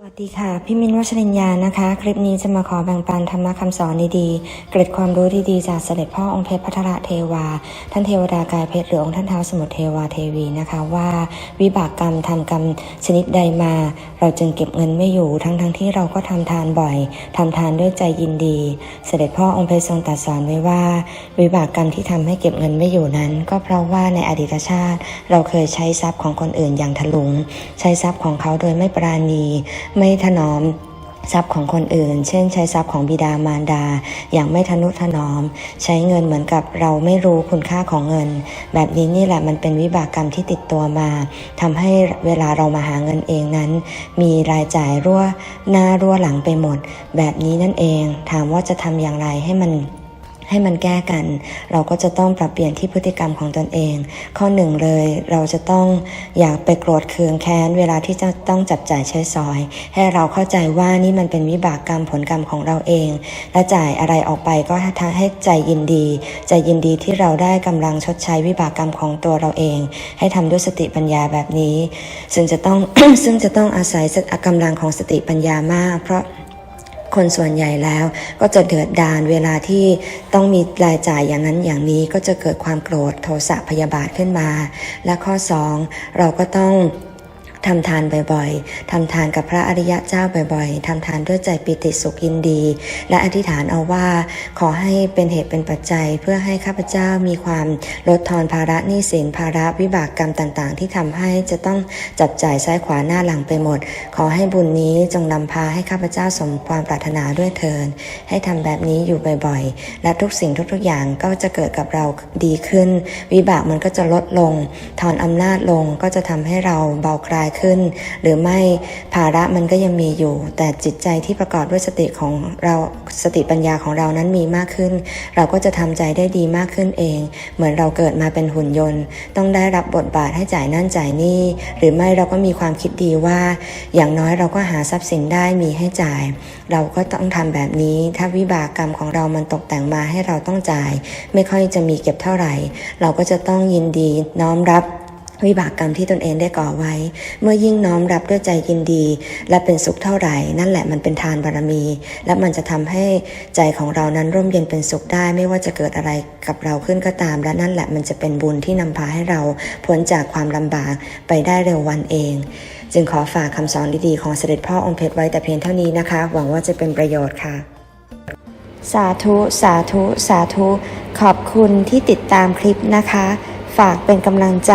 สวัสดีค่ะ พี่มินวัชรินยานะคะ คลิปนี้จะมาขอแบ่งปันธรรมะคำสอนดีๆ เกร็ดความรู้ดีๆ จากเสด็จพ่อองค์เพชรพัทรเทวา ท่านเทวดากายเพชรหรือองค์ท่านเท้าวสมุทรเทวาเทวีนะคะ ว่าวิบากกรรมทำกรรมชนิดใดมา เราจึงเก็บเงินไม่อยู่ทั้งๆทที่เราก็ทำทานบ่อยทำทานด้วยใจยินดี เสด็จพ่อองค์เพชรทรงตรัสสอนไว้ว่า วิบากกรรมที่ทำให้เก็บเงินไม่อยู่นั้น ก็เพราะว่าในอดีตชาติ เราเคยใช้ทรัพย์ของคนอื่นอย่างถลุง ใช้ทรัพย์ของเขาโดยไม่ปราณีไม่ถนอมทรัพย์ของคนอื่น เช่น ใช้ทรัพย์ของบิดามารดา อย่างไม่ทนุถนอม ใช้เงินเหมือนกับเราไม่รู้คุณค่าของเงิน แบบนี้นี่แหละมันเป็นวิบากกรรมที่ติดตัวมาทำให้เวลาเรามาหาเงินเองนั้น มีรายจ่ายรั่วหน้ารั่วหลังไปหมด แบบนี้นั่นเอง ถามว่าจะทำอย่างไรให้มัน ให้มันแก้กัน เราก็จะต้องปรับเปลี่ยนที่พฤติกรรมของตนเอง ข้อหนึ่งเลยเราจะต้องอยากไปโกรธเคืองแค้นเวลาที่จะต้องจับจ่ายใช้สอย ให้เราเข้าใจว่านี่มันเป็นวิบากกรรมผลกรรมของเราเอง และจ่ายอะไรออกไปก็ให้ทางให้ใจยินดี ใจยินดีที่เราได้กำลังชดใช้วิบากกรรมของตัวเราเอง ให้ทำด้วยสติปัญญาแบบนี้ ซึ่งจะต้องซึ่งจะต้องอาศัยกำลังของสติปัญญามาก เพราะ คนส่วนใหญ่แล้ว ก็จะเดือดดานเวลาที่ต้องมีรายจ่ายอย่างนั้นอย่างนี้ก็จะเกิดความโกรธโทสะพยาบาทขึ้นมา และข้อ 2 เราก็ต้อง ทำทานบ่อยๆ ทำทานกับพระอริยะเจ้าบ่อยๆ ทำทานด้วยใจปิติสุขยินดี และอธิษฐานเอาว่าขอให้เป็นเหตุเป็นปัจจัยเพื่อให้ข้าพเจ้ามีความลดทอนภาระหนี้สินภาระวิบากกรรมต่างๆ ที่ทำให้จะต้องจับจ่ายซ้ายขวาหน้าหลังไปหมด ขอให้บุญนี้จงนำพาให้ข้าพเจ้าสมความปรารถนาด้วยเทินให้ทำแบบนี้อยู่บ่อยๆ และทุกสิ่งทุกๆอย่างก็จะเกิดกับเราดีขึ้น วิบากมันก็จะลดลง ถอนอำนาจลงก็จะทำให้เราเบาคลายขึ้น หรือไม่ภาระมันก็ยังมีอยู่ แต่จิตใจที่ประกอบด้วยสติของเราสติปัญญาของเรานั้นมีมากขึ้น เราก็จะทำใจได้ดีมากขึ้นเอง เหมือนเราเกิดมาเป็นหุ่นยนต์ ต้องได้รับบทบาทให้จ่ายนั่นจ่ายนี่ หรือไม่เราก็มีความคิดดีว่า อย่างน้อยเราก็หาทรัพย์สินได้มีให้จ่าย เราก็ต้องทำแบบนี้ ถ้าวิบากกรรมของเรามันตกแต่งมาให้เราต้องจ่าย ไม่ค่อยจะมีเก็บเท่าไหร่ เราก็จะต้องยินดีน้อมรับ วิบากกรรมที่ตนเองได้ก่อไว้ เมื่อยิ่งน้อมรับด้วยใจยินดี และเป็นสุขเท่าไหร่ นั่นแหละมันเป็นทานบารมี และมันจะทำให้ใจของเรานั้นร่มเย็นเป็นสุขได้ ไม่ว่าจะเกิดอะไรกับเราขึ้นก็ตาม และนั่นแหละมันจะเป็นบุญที่นำพาให้เราพ้นจากความลำบากไปได้เร็ววันเอง จึงขอฝากคำสอนดีๆของเสด็จพ่อองค์เพชรไว้แต่เพียงเท่านี้นะคะ หวังว่าจะเป็นประโยชน์ค่ะสาธุ สาธุ สาธุ ขอบคุณที่ติดตามคลิปนะคะ ฝากเป็นกำลังใจ